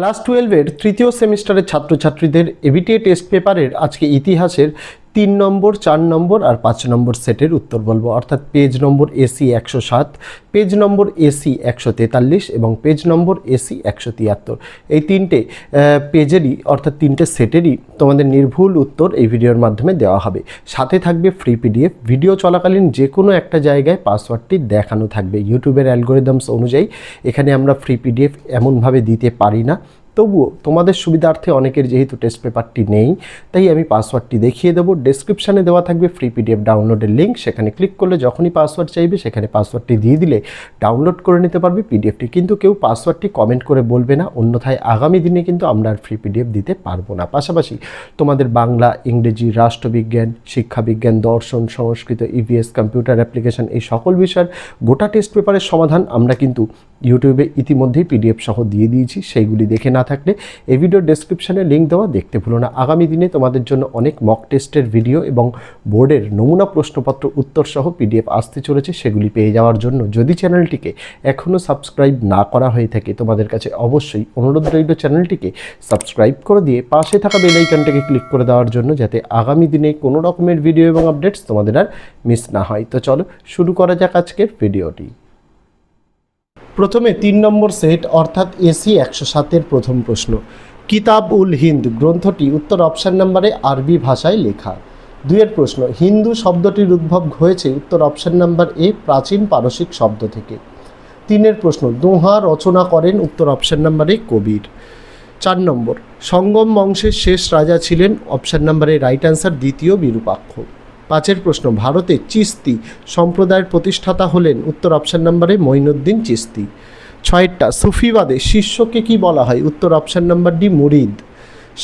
Class টুয়েলভের তৃতীয় সেমিস্টারের ছাত্রছাত্রীদের এবিটিএ টেস্ট পেপারের আজকে ইতিহাসের তিন নম্বর, চার নম্বর আর পাঁচ নম্বর সেটের উত্তর বলব। অর্থাৎ পেজ নম্বর এসি একশো সাত পেজ নম্বর এসি একশো তেতাল্লিশ এবং পেজ নম্বর এসি একশো তিয়াত্তর। এই তিনটে পেজেরই অর্থাৎ তিনটে সেটেরই তোমাদের নির্ভুল উত্তর এই ভিডিওর মাধ্যমে দেওয়া হবে। সাথে থাকবে ফ্রি পিডিএফ ভিডিও চলাকালীন যে কোনো একটা জায়গায় পাসওয়ার্ডটি দেখানো থাকবে। ইউটিউবের অ্যালগোরিদমস অনুযায়ী এখানে আমরা ফ্রি পিডিএফ এমনভাবে দিতে পারি না। তবুও তোমাদের সুবিধার্থে অনেকের যেহেতু টেস্ট পেপারটি নেই, তাই আমি পাসওয়ার্ডটি দেখিয়ে দেবো। ডেসক্রিপশানে দেওয়া থাকবে ফ্রি পিডিএফ ডাউনলোডের লিঙ্ক সেখানে ক্লিক করলে যখনই পাসওয়ার্ড চাইবে, সেখানে পাসওয়ার্ডটি দিয়ে দিলে ডাউনলোড করে নিতে পারবে পিডিএফটি কিন্তু কেউ পাসওয়ার্ডটি কমেন্ট করে বলবে না, অন্যথায় আগামী দিনে কিন্তু আমরা আর ফ্রি পিডিএফ দিতে পারব না। পাশাপাশি তোমাদের বাংলা, ইংরেজি, রাষ্ট্রবিজ্ঞান, শিক্ষাবিজ্ঞান, দর্শন, সংস্কৃত ইভিএস কম্পিউটার অ্যাপ্লিকেশন এই সকল বিষয়ের গোটা টেস্ট পেপারের সমাধান আমরা কিন্তু ইউটিউবে ইতিমধ্যেই পিডিএফ সহ দিয়ে দিয়েছি, সেইগুলি দেখে না থাকলে এই ভিডিওর ডেসক্রিপশানে লিঙ্ক দেওয়া দেখতে ভুলো না। আগামী দিনে তোমাদের জন্য অনেক মক টেস্টের ভিডিও এবং বোর্ডের নমুনা প্রশ্নপত্র উত্তর সহ পিডিএফ আসতে চলেছে, সেগুলি পেয়ে যাওয়ার জন্য। যদি চ্যানেলটিকে এখনও সাবস্ক্রাইব না করা হয়ে থাকে, তোমাদের কাছে অবশ্যই অনুরোধ রইল চ্যানেলটিকে সাবস্ক্রাইব করে দিয়ে পাশে থাকা বেল আইকনটাকে ক্লিক করে দেওয়ার জন্য, যাতে আগামী দিনে কোনো রকমের ভিডিও এবং আপডেটস তোমাদের আর মিস না হয়। তো চলো, শুরু করা যাক আজকের ভিডিওটি প্রথমে তিন নম্বর সেট, অর্থাৎ এসি একশো সাতের প্রথম প্রশ্ন। কিতাব উল হিন্দ গ্রন্থটি উত্তর অপশান নম্বরে আরবি ভাষায় লেখা। দুইয়ের প্রশ্ন, হিন্দু শব্দটির উদ্ভব হয়েছে উত্তর অপশান নাম্বার এ, প্রাচীন পারসিক শব্দ থেকে। তিনের প্রশ্ন, দোহা রচনা করেন উত্তর অপশান নাম্বারে কবির। চার নম্বর, সঙ্গম বংশের শেষ রাজা ছিলেন, অপশান নাম্বারে রাইট অ্যান্সার দ্বিতীয় বিরূপাক্ষ। পাঁচের প্রশ্ন, ভারতে চিস্তি সম্প্রদায়ের প্রতিষ্ঠাতা হলেন উত্তর অপশান নাম্বারে মঈনুদ্দিন চিস্তি। ছয়েরটা, সুফিবাদে শিষ্যকে কি বলা হয়? উত্তর অপশান নাম্বার ডি, মুরিদ।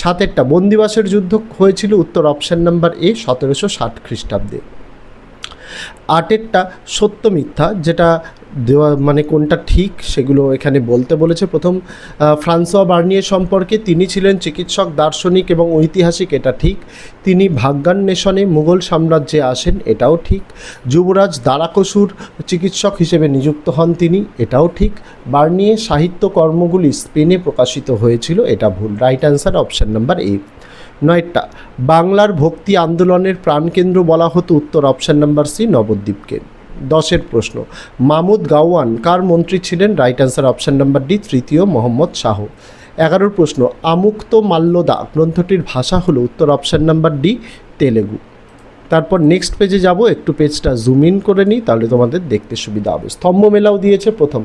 সাতেরটা, বন্দিবাসের যুদ্ধ হয়েছিল উত্তর অপশান নাম্বার এ, সতেরোশো ষাট খ্রিস্টাব্দে। আটেরটা, সত্য মিথ্যা, যেটা দেওয়া মানে কোনটা ঠিক সেগুলো এখানে বলতে বলেছে। প্রথম ফ্রান্সোয়া বার্নিয়ে সম্পর্কে তিনি ছিলেন চিকিৎসক, দার্শনিক এবং ঐতিহাসিক, এটা ঠিক। তিনি ভাগ্যান্বেষণে মুঘল সাম্রাজ্যে আসেন, এটাও ঠিক। যুবরাজ দারাকসুর চিকিৎসক হিসেবে নিযুক্ত হন তিনি, এটাও ঠিক। বার্নিয়ে সাহিত্য কর্মগুলি স্পেনে প্রকাশিত হয়েছিল, এটা ভুল। Right answer option number A. নয়টা, বাংলার ভক্তি আন্দোলনের প্রাণকেন্দ্র বলা হতো, উত্তর অপশান নাম্বার সি, নবদ্বীপকে। দশের প্রশ্ন, মামুদ গাওয়ান কার মন্ত্রী ছিলেন? Right answer option number D তৃতীয় মোহাম্মদ শাহ। এগারোর প্রশ্ন, আমুক্ত মাল্যদা গ্রন্থটির ভাষা হলো উত্তর অপশান নাম্বার ডি তেলেগু। তারপর নেক্সট পেজে যাব, একটু পেজটা জুম ইন করে নিই, তাহলে তোমাদের দেখতে সুবিধা হবে। স্তম্ভ মেলাও দিয়েছে প্রথম।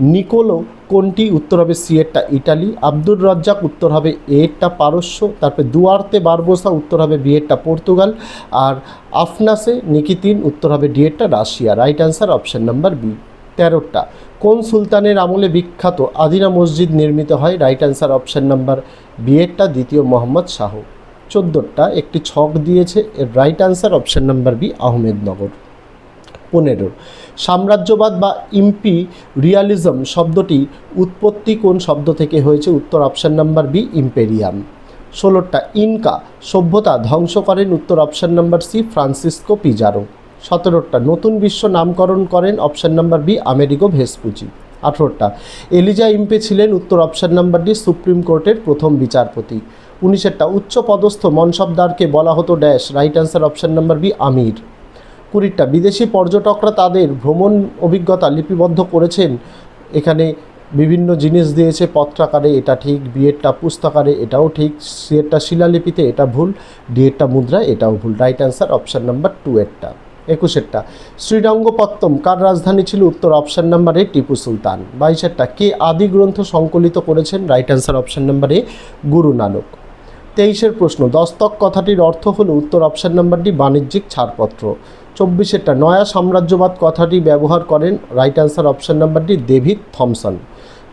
নিকোলো কোনটি? উত্তর হবে সি এরটা ইটালি। আব্দুর রাজ্জাক, উত্তর হবে এরটা পারস্য। তারপরে দুয়ার্তে বারবোসা, উত্তর হবে বি এরটা পর্তুগাল। আর আফনাসে নিকিতিন, উত্তর হবে D এরটা Russia. Right answer option number B তেরোটা। কোন সুলতানের আমলে বিখ্যাত আদিনা মসজিদ নির্মিত হয়? Right answer option number B এরটা দ্বিতীয় মোহাম্মদ শাহ। চোদ্দোটা, একটি ছক দিয়েছে। এর right answer option number B Ahmednagar. পনেরো। সাম্রাজ্যবাদ বা ইম্পি রিয়ালিজম শব্দটি উৎপত্তি কোন শব্দ থেকে হয়েছে? উত্তর অপশান নাম্বার বি, ইম্পেরিয়াম। ষোলোটা, ইনকা, সভ্যতা ধ্বংস করেন। উত্তর option number C, Francisco Pizarro. সতেরোটা, নতুন বিশ্ব নামকরণ করেন। Option number B Americo Vespucci. আঠেরোটা, এলিজা ইম্পে ছিলেন। উত্তর অপশান নাম্বার ডি, সুপ্রিম কোর্টের প্রথম বিচারপতি। উনিশেরটা উচ্চ পদস্থ মনসবদারকে বলা হতো dash. Right answer option number B, আমির। কুড়িটা। বিদেশি পর্যটকরা তাদের ভ্রমণ অভিজ্ঞতা লিপিবদ্ধ করেছেন। এখানে বিভিন্ন জিনিস দিয়েছে পত্রাকারে এটা ঠিক, বিয়েরটা পুস্তকারে এটাও ঠিক সিয়েরটা শিলালিপিতে এটা ভুল ডিএরটা মুদ্রা এটাও ভুল। Right answer option number two এরটা একুশেরটা। শ্রীরঙ্গপত্তম, কার রাজধানী ছিল? উত্তর option number A Tipu Sultan. বাইশেরটা, কে আদি গ্রন্থ সংকলিত করেছেন? Right answer option number A Guru Nanak. তেইশের প্রশ্ন, দস্তক কথাটির অর্থ হল উত্তর অপশান নাম্বার ডি বাণিজ্যিক ছাড়পত্র। চব্বিশেরটা নয়া সাম্রাজ্যবাদ কথাটি ব্যবহার করেন right answer option number D David Thomson.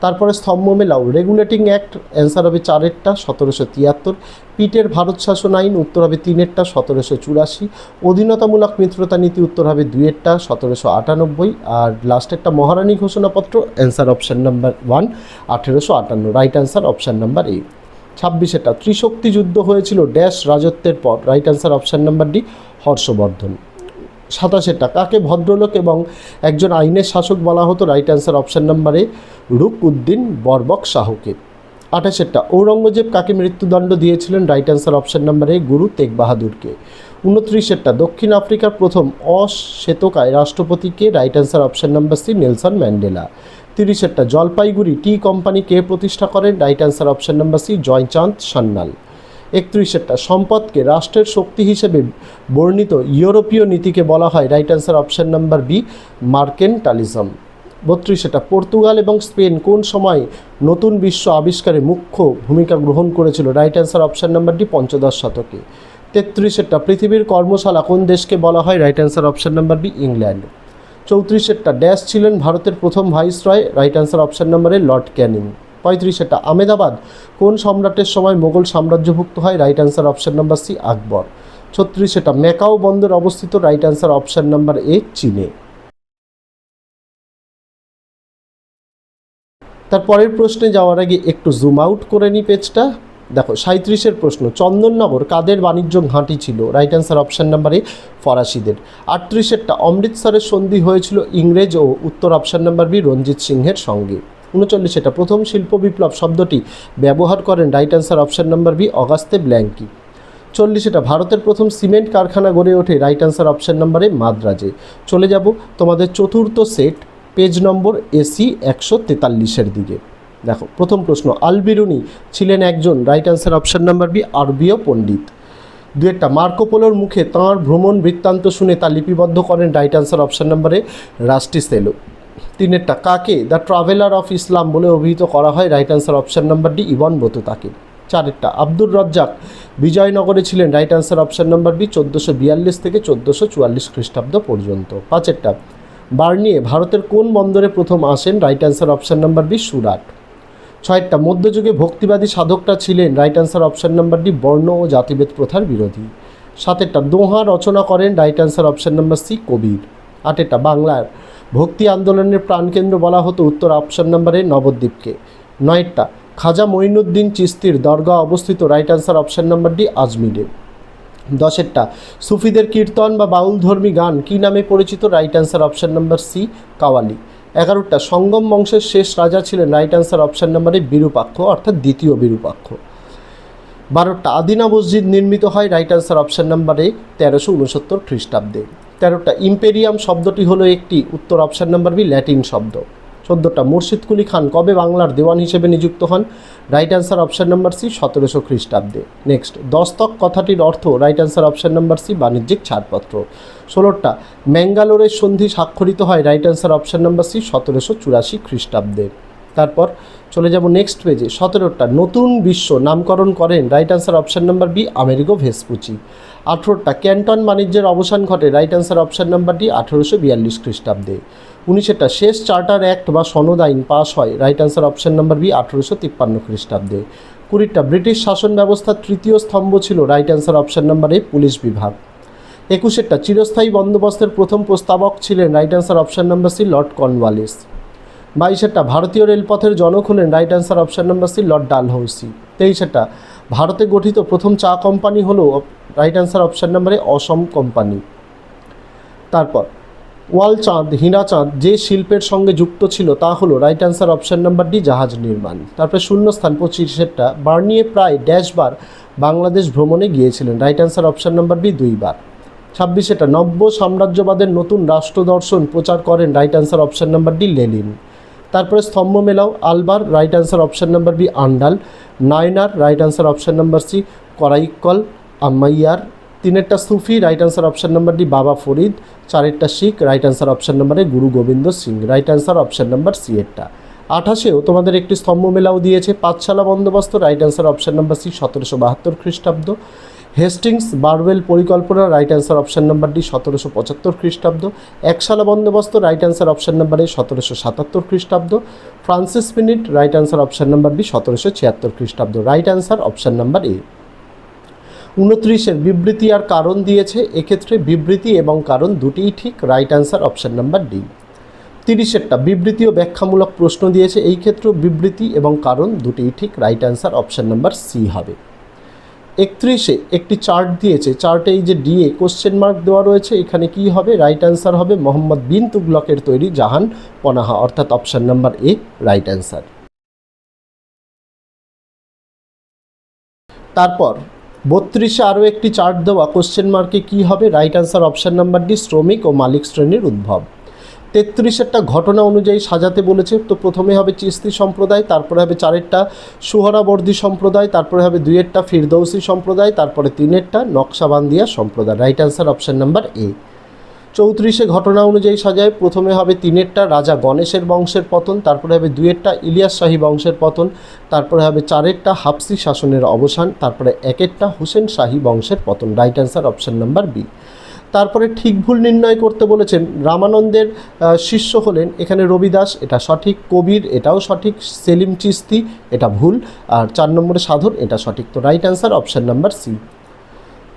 তারপরে স্তম্ভ মেলাও। রেগুলেটিং অ্যাক্ট অ্যান্সার হবে চারেরটা, সতেরোশো তিয়াত্তর। পিটের ভারত শাসন আইন, উত্তর হবে তিনেরটা, সতেরোশো চুরাশি। অধীনতামূলক মিত্রতা নীতি, উত্তর হবে দুইয়েরটা, সতেরোশো আটানব্বই। আর লাস্টেরটা মহারানী ঘোষণাপত্র অ্যান্সার অপশান নাম্বার ওয়ান আঠেরোশো আটান্ন। Right answer option number A ছাব্বিশেটা ত্রিশক্তি যুদ্ধ হয়েছিল ড্যাশ রাজত্বের পর। Right answer option number D Harshavardhan. সাতাশেরটা কাকে ভদ্রলোক এবং একজন আইনের শাসক বলা হতো? রাইট অ্যান্সার অপশান নাম্বারে রুক উদ্দিন বরবক শাহকে আঠাশেরটা ঔরঙ্গজেব কাকে মৃত্যুদণ্ড দিয়েছিলেন? Right answer option number Guru Tegh বাহাদুরকে উনত্রিশেরটা দক্ষিণ আফ্রিকার প্রথম অশ্বেতকায় রাষ্ট্রপতিকে right answer option number C Nelson Mandela. তিরিশেরটা Jalpaiguri tea company কে প্রতিষ্ঠা করেন? Right answer option number C Joychand Sanyal. একত্রিশেরটা, সম্পদকে রাষ্ট্রের শক্তি হিসেবে বর্ণিত ইউরোপীয় নীতিকে বলা হয় right answer option number B mercantilism বত্রিশেটা Portugal এবং স্পেন কোন সময় নতুন বিশ্ব আবিষ্কারে মুখ্য ভূমিকা গ্রহণ করেছিল? Right answer option number D পঞ্চদশ শতকে। তেত্রিশেরটা, পৃথিবীর কর্মশালা কোন দেশকে বলা হয়? Right answer option number B England. চৌত্রিশেরটা, dash ছিলেন ভারতের প্রথম ভাইসরয়? রাইট অ্যান্সার অপশান নাম্বারে লর্ড ক্যানিং। পঁয়ত্রিশেরটা আমেদাবাদ কোন সম্রাটের সময় মোগল সাম্রাজ্যভুক্ত হয়? Right answer option number C Akbar. ছত্রিশেটা Macau বন্দর অবস্থিত right answer option number A চীনে। তার পরের প্রশ্নে যাওয়ার আগে একটু জুম আউট করে নিই পেজটা দেখো সাঁত্রিশের প্রশ্ন, চন্দননগর কাদের বাণিজ্য ঘাঁটি ছিল? Right answer option number A ফরাসিদের। আটত্রিশেরটা অমৃতসরের সন্ধি হয়েছিল ইংরেজ ও উত্তর অপশান নাম্বার বি রঞ্জিত সিংহের সঙ্গে। উনচল্লিশেটা প্রথম শিল্প বিপ্লব শব্দটি ব্যবহার করেন right answer option number B Auguste Blanqui. চল্লিশেটা ভারতের প্রথম সিমেন্ট কারখানা গড়ে ওঠে রাইট অ্যান্সার অপশান নাম্বারে মাদ্রাজে। চলে যাব তোমাদের চতুর্থ সেট পেজ নম্বর এসি একশো তেতাল্লিশের দিকে। দেখো, প্রথম প্রশ্ন, আলবিরুনি ছিলেন একজন right answer option number B আরবীয় পণ্ডিত। দু একটা মার্কোপোলোর মুখে তাঁর ভ্রমণ বৃত্তান্ত শুনে তা লিপিবদ্ধ করেন রাইট অ্যান্সার অপশান নাম্বারে রাষ্টি সেলো তিনেরটা কাকে? দ্য ট্রাভেলার অফ ইসলাম বলে অভিহিত করা হয়। Right answer option number D Ibn বতুতাকে চারেরটা আব্দুর রজ্জাক। বিজয়নগরে ছিলেন। Right answer option number B চোদ্দোশো বিয়াল্লিশ থেকে চোদ্দোশো চুয়াল্লিশ খ্রিস্টাব্দ পর্যন্ত। পাঁচেরটা বার্নিয়ে, ভারতের কোন বন্দরে প্রথম আসেন? Right answer option number B Surat. ছয়টা মধ্যযুগে ভক্তিবাদী সাধকটা ছিলেন। Right answer option number D বর্ণ ও জাতিভেদ প্রথার বিরোধী। সাতেরটা দোহা রচনা করেন। Right answer option number C Kabir. আটেরটা বাংলার ভক্তি আন্দোলনের প্রাণকেন্দ্র বলা হতো উত্তর অপশান নাম্বারে নবদ্বীপকে। নয়টা, খাজা মঈনুদ্দিন চিস্তির দরগা অবস্থিত right answer option number D আজমিরে। দশেরটা, সুফিদের কীর্তন বা বাউলধর্মী গান কী নামে পরিচিত right answer option number C, qawwali. এগারোটা সঙ্গম বংশের শেষ রাজা ছিলেন রাইট অ্যান্সার অপশান নাম্বারে বিরূপাক্ষ, অর্থাৎ দ্বিতীয় বিরূপাক্ষ। বারোটা আদিনা মসজিদ নির্মিত হয় রাইট অ্যান্সার অপশান নাম্বারে তেরোশো উনসত্তর খ্রিস্টাব্দে। তেরোটা ইম্পেরিয়াম শব্দটি হলো একটি, উত্তর অপশান নাম্বার বি, ল্যাটিন শব্দ। চোদ্দোটা, মুর্শিদ কুলি খান কবে বাংলার দেওয়ান হিসেবে নিযুক্ত হন? Right answer option number C, সতেরোশো খ্রিস্টাব্দে। নেক্সট, দস্তক কথাটির অর্থ, right answer option number C, বাণিজ্যিক ছাড়পত্র। ষোলোটা ম্যাঙ্গালোরের সন্ধি স্বাক্ষরিত হয়, right answer option number C, সতেরোশো চুরাশি খ্রিস্টাব্দে। তারপর চলে যাব নেক্সট পেজে সতেরোটা, নতুন বিশ্ব নামকরণ করেন। Right answer option number B Americo Vespucci আঠেরোটা, ক্যান্টন বাণিজ্যের অবসান ঘটে। Right answer option number D আঠেরোশো বিয়াল্লিশ খ্রিস্টাব্দে। উনিশেরটা, শেষ চার্টার অ্যাক্ট বা সনদ আইন পাস হয়। Right answer option number B আঠেরোশো তিপ্পান্ন খ্রিস্টাব্দে। কুড়িটা, ব্রিটিশ শাসন ব্যবস্থার তৃতীয় স্তম্ভ ছিল। Right answer option number A police বিভাগ। একুশেরটা, চিরস্থায়ী বন্দোবস্তের প্রথম প্রস্তাবক ছিলেন। Right answer option number C Lord Cornwallis. বাইশেরটা, ভারতীয় রেলপথের জনক হলেন right answer option number C, Lord Dalhousie. তেইশেরটা, ভারতে গঠিত প্রথম চা কোম্পানি হলো রাইট অ্যান্সার অপশান নাম্বারে অসম কোম্পানি। তারপর ওয়াল চাঁদ হীরা চাঁদ যে শিল্পের সঙ্গে যুক্ত ছিল তা হলো right answer option number D, জাহাজ নির্মাণ। তারপরে শূন্যস্থান পঁচিশেরটা, বার্নিয়ে প্রায় ড্যাশ বার বাংলাদেশ ভ্রমণে গিয়েছিলেন, right answer option number B, দুইবার। ছাব্বিশেটা নব্য সাম্রাজ্যবাদের নতুন রাষ্ট্র দর্শন প্রচার করেন right answer option number D, Lenin. তারপরে স্তম্ভ মেলাও, আলবার right answer option number B Andal, Nayanar right answer option number C Karaikal Ammaiyar, তিনেরটা সুফি right answer option number D Baba Farid, চারেরটা শিখ রাইট অ্যান্সার অপশান নাম্বারে Guru Gobind Singh right answer option number C এরটা। আঠাশেও তোমাদের একটি স্তম্ভ মেলাও দিয়েছে পাঁচশালা বন্দোবস্ত right answer option number C সতেরোশো বাহাত্তর খ্রিস্টাব্দ। হেস্টিংস, বারওয়েল পরিকল্পনা right answer option number D সতেরোশো পঁচাত্তর খ্রিস্টাব্দ। একশালা বন্দোবস্ত রাইট অ্যান্সার অপশান নাম্বার সতেরোশো সাতাত্তর খ্রিস্টাব্দ। Francis minute right answer option number B সতেরোশো ছিয়াত্তর খ্রিস্টাব্দ। Right answer option number A উনত্রিশের, বিবৃতি আর কারণ দিয়েছে, এক্ষেত্রে বিবৃতি এবং কারণ দুটিই ঠিক right answer option number D তিরিশেরটা, বিবৃতি ও ব্যাখ্যামূলক প্রশ্ন দিয়েছে, এই ক্ষেত্রেও বিবৃতি এবং কারণ দুটিই ঠিক right answer option number C হবে। একত্রিশে একটি চার্ট দিয়েছে। চার্টে এই যে ডিএ কোশ্চেন মার্ক দেওয়া রয়েছে, এখানে কি হবে? রাইট অ্যান্সার হবে মোহাম্মদ বিন তুগলকের তৈরি জাহান পনাহা, অর্থাৎ option number A right answer তারপর, বত্রিশে আরও একটি চার্ট দেওয়া কোশ্চেন মার্কে কী হবে? Right answer option number D শ্রমিক ও মালিক শ্রেণির উদ্ভব। তেত্রিশেরটা ঘটনা অনুযায়ী সাজাতে বলেছে। তো প্রথমে হবে চিস্তি সম্প্রদায়, তারপরে হবে চারেরটা সুহরাবর্দী সম্প্রদায়, তারপরে হবে দুইয়েরটা ফিরদৌসি সম্প্রদায়, তারপরে তিনেরটা নকশাবান্দিয়া সম্প্রদায়। Right answer option number A চৌত্রিশে ঘটনা অনুযায়ী সাজায়। প্রথমে হবে তিনেরটা রাজা গণেশের বংশের পতন, তারপরে হবে দুয়েরটা ইলিয়াস শাহী বংশের পতন, তারপরে হবে চারেরটা হাফসি শাসনের অবসান, তারপরে একেরটা হুসেন শাহী বংশের পতন। Right answer option number B তারপরে ঠিক ভুল নির্ণয় করতে বলেছেন। রামানন্দের শিষ্য হলেন এখানে রবিদাস, এটা সঠিক। কবির, এটাও সঠিক। সেলিম চিস্তি, এটা ভুল। আর চার নম্বরে সাধন, এটা সঠিক। তো right answer option number C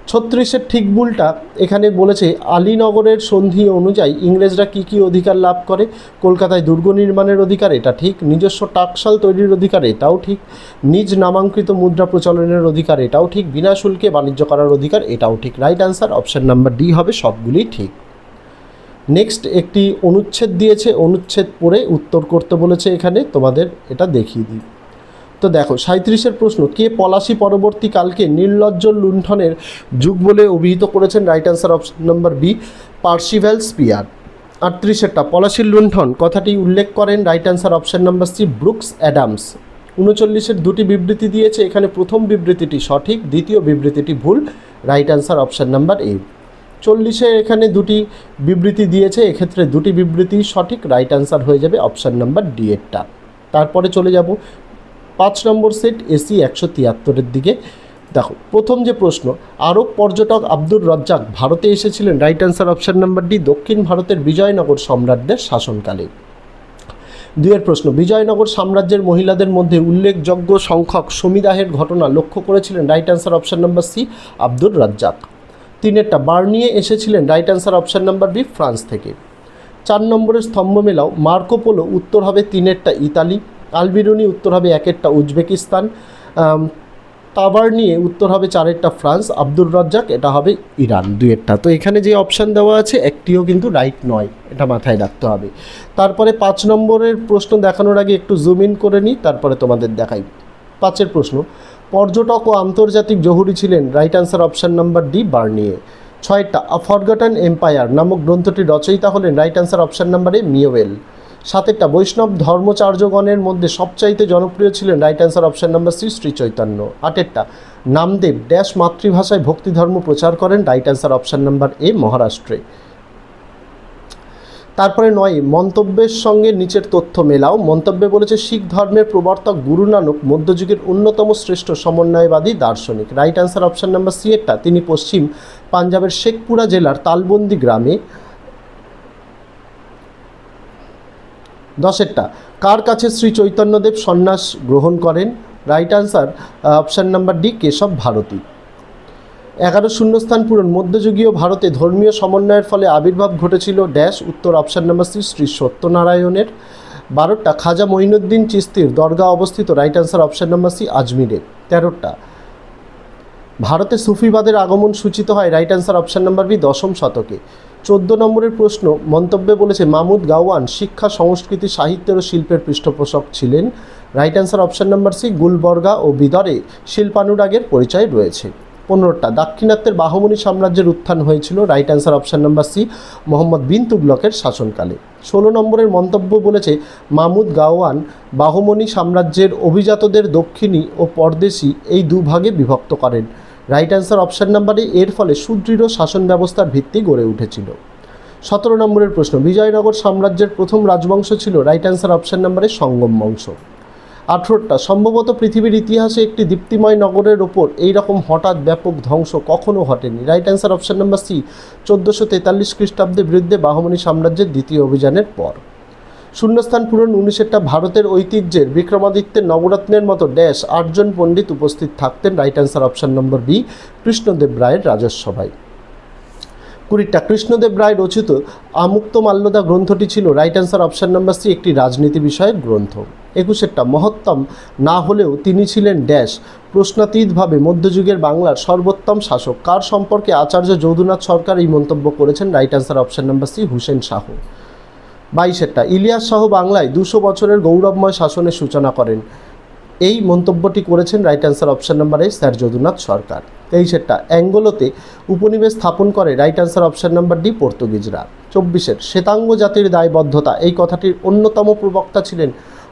ছত্রিশের ঠিক ভুলটা এখানে বলেছে, আলীনগরের সন্ধি অনুযায়ী ইংরেজরা কি কি অধিকার লাভ করে? কলকাতায় দুর্গ নির্মাণের অধিকার, এটা ঠিক। নিজস্ব টাকশাল তৈরির অধিকার, এটাও ঠিক। নিজ নামাঙ্কিত মুদ্রা প্রচলনের অধিকার, এটাও ঠিক। বিনা শুল্কে বাণিজ্য করার অধিকার, এটাও ঠিক। Right answer option number D হবে, সবগুলি ঠিক। নেক্সট একটি অনুচ্ছেদ দিয়েছে। অনুচ্ছেদ পড়ে উত্তর করতে বলেছে এখানে, তোমাদের এটা দেখিয়ে দিই। তো দেখো সাঁত্রিশের প্রশ্ন, কে পলাশি পরবর্তীকালকে নির্লজ্জ লুণ্ঠনের যুগ বলে অভিহিত করেছেন? Right answer option number B Percival Spear আটত্রিশেরটা, পলাশির লুণ্ঠন, কথাটি উল্লেখ করেন। Right answer option number C Brooks Adams উনচল্লিশের দুটি বিবৃতি দিয়েছে, এখানে প্রথম বিবৃতিটি সঠিক, দ্বিতীয় বিবৃতিটি ভুল। Right answer option number A চল্লিশে এখানে দুটি বিবৃতি দিয়েছে, এক্ষেত্রে দুটি বিবৃতি সঠিক। রাইট অ্যান্সার হয়ে যাবে অপশান নাম্বার ডি এরটা। তারপরে চলে যাব পাঁচ নম্বর সেট এসি একশো তিয়াত্তরের দিকে। দেখো, প্রথম যে প্রশ্ন, আরব পর্যটক আব্দুর রজ্জাক ভারতে এসেছিলেন right answer option number D দক্ষিণ ভারতের বিজয়নগর সম্রাটদের শাসনকালে। দুয়ের প্রশ্ন, বিজয়নগর সাম্রাজ্যের মহিলাদের মধ্যে উল্লেখযোগ্য সংখ্যক সমিদাহের ঘটনা লক্ষ্য করেছিলেন right answer option number C Abdur Razzaq. তিনেরটা, Bernier এসেছিলেন right answer option number B France থেকে। চার নম্বরের স্তম্ভ মেলাও মার্কো পোলো উত্তর হবে তিনেরটা, ইতালি। আলবিরুনি, উত্তর হবে একেরটা উজবেকিস্তান। তাবার নিয়ে উত্তর হবে চারেরটা ফ্রান্স, আব্দুর রাজ্জাক, এটা হবে ইরান দুয়েরটা তো এখানে যে অপশান দেওয়া আছে, একটিও কিন্তু রাইট নয়, এটা মাথায় রাখতে হবে। তারপরে পাঁচ নম্বরের প্রশ্ন দেখানোর আগে একটু জুম ইন করে নিই, তারপরে তোমাদের দেখাই। পাঁচের প্রশ্ন, পর্যটক ও আন্তর্জাতিক জহুরি ছিলেন right answer option number D Bernier. ছয়টা আ ফরগটন এম্পায়ার নামক গ্রন্থটির রচয়িতা হলেন রাইট অ্যান্সার অপশান নাম্বার মিওয়েল। সাতেরটা বৈষ্ণব ধর্মচার্যগণের মধ্যে সবচাইতে জনপ্রিয় ছিলেন right answer option number C Shri Chaitanya আটেরটা, Namdev dash মাতৃভাষায় ভক্তি ধর্ম প্রচার করেন right answer option number A মহারাষ্ট্রে। তারপরে নয়, মন্তব্যের সঙ্গে নিচের তথ্য মেলাও। মন্তব্যে বলেছে, শিখ ধর্মের প্রবর্তক গুরু নানক মধ্যযুগের অন্যতম শ্রেষ্ঠ সমন্বয়বাদী দার্শনিক। Right answer option number C এরটা তিনি পশ্চিম পাঞ্জাবের শেখপুরা জেলার তালবন্দি গ্রামে দশেরটা। কার কাছে শ্রী চৈতন্যদেব সন্ন্যাস গ্রহণ করেন? Right answer option number D Keshav Bharati. এগারো শূন্যস্থান পূরণ। মধ্যযুগীয় ভারতে ধর্মীয় সমন্বয়ের ফলে আবির্ভাব ঘটেছিল ড্যাশ। উত্তর অপশান নাম্বার সি শ্রী সত্যনারায়ণের। বারোটা খাজা মঈনুদ্দিন চিস্তির দরগা অবস্থিত। Right answer option number C আজমিরে তেরোটা ভারতে সুফিবাদের আগমন সূচিত হয়। Right answer option number B দশম শতকে। চোদ্দ নম্বরের প্রশ্ন, মন্তব্যে বলেছে, মামুদ গাওয়ান শিক্ষা, সংস্কৃতি, সাহিত্যের ও শিল্পের পৃষ্ঠপোষক ছিলেন। Right answer option number C, Gulbarga ও বিদরে শিল্পানুরাগের পরিচয় রয়েছে। পনেরোটা, দাক্ষিণাত্যের বাহমনি সাম্রাজ্যের উত্থান হয়েছিল। Right answer option number C, Mohammad bin তুগলকের শাসনকালে। ষোলো নম্বরের মন্তব্য বলেছে, মামুদ গাওয়ান বাহমনি সাম্রাজ্যের অভিজাতদের দক্ষিণী ও পরদেশি এই দুভাগে বিভক্ত করেন। রাইট অ্যান্সার অপশান নাম্বারে এর ফলে সুদৃঢ় শাসন ব্যবস্থার ভিত্তি গড়ে উঠেছিল। সতেরো নম্বরের প্রশ্ন, বিজয়নগর সাম্রাজ্যের প্রথম রাজবংশ ছিল রাইট অ্যান্সার অপশান নাম্বারে সঙ্গম বংশ। আঠেরোটা, সম্ভবত পৃথিবীর ইতিহাসে একটি দীপ্তিময় নগরের ওপর এইরকম হঠাৎ ব্যাপক ধ্বংস কখনো ঘটেনি। Right answer option number C, চোদ্দোশো তেতাল্লিশ খ্রিস্টাব্দের বিরুদ্ধে বাহমনি সাম্রাজ্যের দ্বিতীয় অভিযানের পর। শূন্যস্থান পূরণ উনিশেরটা ভারতের ঐতিহ্যের বিক্রমাদিত্যের নবরত্নের মতো ড্যাশ আটজন পণ্ডিত উপস্থিত থাকতেন right answer option number B, Krishnadeva রায়ের রাজসভায় কুড়িটা, কৃষ্ণদেব রায় রচিত আমুক্ত মাল্যদা গ্রন্থটি ছিল right answer option number C, একটি রাজনীতি বিষয়ক গ্রন্থ। একুশেরটা, মহত্তম, না হলেও তিনি ছিলেন ড্যাশ। প্রশ্নাতীতভাবে মধ্যযুগের বাংলার সর্বোত্তম শাসক। কার সম্পর্কে আচার্য যৌদুনাথ সরকার এই মন্তব্য করেছেন right answer option number C, Hussain Shah. বাইশেরটা। Ilyas Shah বাংলায় দুশো বছরের গৌরবময় শাসনের সূচনা করেন। এই মন্তব্যটি করেছেন right answer option number A sir Jadunath Sarkar. তেইশেরটা, অ্যাঙ্গোলোতে উপনিবেশ স্থাপন করে right answer option number D পর্তুগিজরা। চব্বিশের, শ্বেতাঙ্গ জাতির দায়বদ্ধতা। এই কথাটির অন্যতম প্রবক্তা ছিলেন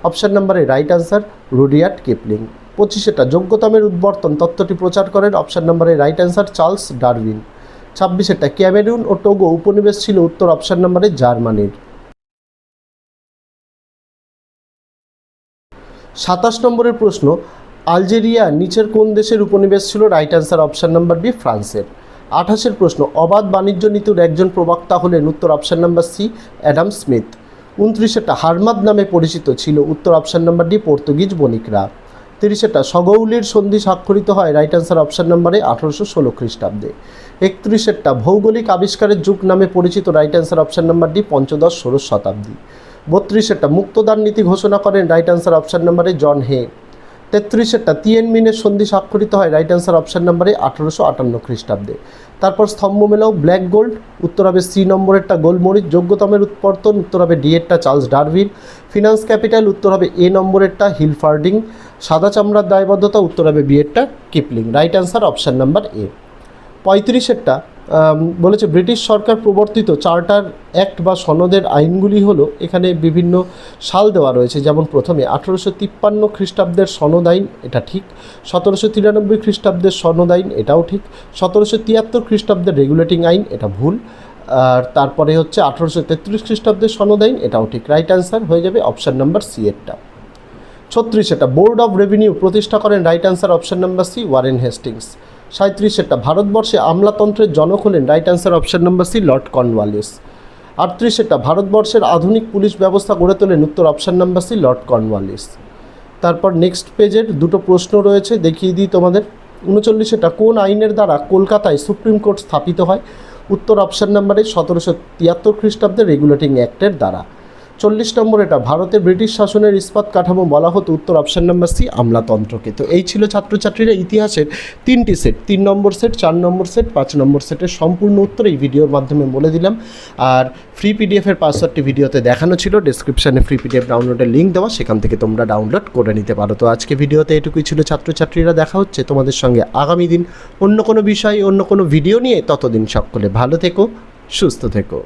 অপশান নাম্বারে রাইট অ্যান্সার রুডিয়ার্ড কিপলিং। পঁচিশেটা যোগ্যতমের উদ্বর্তন। তত্ত্বটি প্রচার করেন অপশান নাম্বারে রাইট অ্যান্সার চার্লস ডারউইন। ছাব্বিশেরটা, ক্যামেরুন ও টোগো উপনিবেশ ছিল উত্তর অপশান নাম্বারে জার্মানির। সাতাশ নম্বরের প্রশ্ন, আলজেরিয়া নিচের কোন দেশের উপনিবেশ ছিল? Right answer option number B ফ্রান্সের। আঠাশের প্রশ্ন, অবাধ বাণিজ্য নীতির একজন প্রবক্তা হলেন উত্তর option number C Adam Smith উনত্রিশেটা হারমাদ নামে পরিচিত ছিল, উত্তর অপশান নাম্বার ডি পর্তুগিজ বণিকরা। তিরিশেটা সগৌলির সন্ধি স্বাক্ষরিত হয় রাইট অ্যান্সার অপশন নাম্বারে আঠারোশো ষোলো খ্রিস্টাব্দে। একত্রিশেরটা, ভৌগোলিক আবিষ্কারের যুগ নামে পরিচিত right answer option number D পঞ্চদশ, ষোড়শ শতাব্দী। বত্রিশেরটা মুক্তদান নীতি ঘোষণা করেন রাইট অ্যান্সার অপশান নাম্বারে জন হে। তেত্রিশেরটা তিয়েনমিনের সন্ধি স্বাক্ষরিত হয় রাইট অ্যান্সার অপশন নাম্বারে আঠারোশো আটান্ন খ্রিস্টাব্দে। তারপর স্তম্ভ মেলাও ব্ল্যাক গোল্ড উত্তর হবে সি নম্বরেরটা গোলমরিচ, যোগ্যতমের উৎপর্তন, উত্তর হবে ডি এরটা চার্লস ডারভিন ফিনান্স ক্যাপিটাল উত্তর হবে এ নম্বরেরটা হিলফার্ডিং, সাদা চামড়ার দায়বদ্ধতা, উত্তর হবে B এরটা Kipling right answer option number A. পঁয়ত্রিশেরটা বলেছে ব্রিটিশ সরকার প্রবর্তিত চার্টার অ্যাক্ট বা সনদের আইনগুলি হলো এখানে বিভিন্ন সাল দেওয়া রয়েছে। যেমন প্রথমে আঠেরোশো তিপ্পান্ন খ্রিস্টাব্দের সনদ আইন, এটা ঠিক। সতেরোশো তিরানব্বই খ্রিস্টাব্দের সনদ আইন, এটাও ঠিক। সতেরোশো তিয়াত্তর খ্রিস্টাব্দের রেগুলেটিং আইন, এটা ভুল। আর তারপরে হচ্ছে আঠেরোশো তেত্রিশ খ্রিস্টাব্দের সনদ আইন, এটাও ঠিক। রাইট অ্যান্সার হয়ে যাবে অপশান নাম্বার সি এরটা ছত্রিশ এটা বোর্ড অফ রেভিনিউ প্রতিষ্ঠা করেন right answer option number C Warren Hastings সাঁত্রিশ এটা ভারতবর্ষে আমলাতন্ত্রের জনক হলেন right answer option number C Lord Cornwallis আটত্রিশ এটা ভারতবর্ষের আধুনিক পুলিশ ব্যবস্থা গড়ে তোলেন উত্তর option number C Lord Cornwallis তারপর নেক্সট পেজের দুটো প্রশ্ন রয়েছে, দেখিয়ে দিই তোমাদের। উনচল্লিশ এটা কোন আইনের দ্বারা কলকাতায় সুপ্রিম কোর্ট স্থাপিত হয়? উত্তর অপশান নাম্বারে সতেরোশো তিয়াত্তর খ্রিস্টাব্দের রেগুলেটিং অ্যাক্টের দ্বারা। চল্লিশ নম্বর এটা। ভারতের ব্রিটিশ শাসনের ইস্পাত কাঠামো বলা হতো উত্তর অপশান নাম্বার সি, আমলাতন্ত্রকে। তো এই ছিল ছাত্রছাত্রীরা ইতিহাসের তিনটি সেট। তিন নম্বর সেট, চার নম্বর সেট, পাঁচ নম্বর সেটের সম্পূর্ণ উত্তর এই ভিডিওর মাধ্যমে বলে দিলাম। আর ফ্রি পিডিএফের পাসওয়ার্ডটি ভিডিওতে দেখানো ছিল। ডিসক্রিপশানে ফ্রি পিডিএফ ডাউনলোডের লিঙ্ক দেওয়া, সেখান থেকে তোমরা ডাউনলোড করে নিতে পারো। তো আজকে ভিডিওতে এটুকুই ছিল। ছাত্রছাত্রীরা দেখা হচ্ছে তোমাদের সঙ্গে আগামী দিন অন্য কোনো বিষয়, অন্য কোনো ভিডিও নিয়ে। ততদিন সকলে ভালো থেকো, সুস্থ থেকো।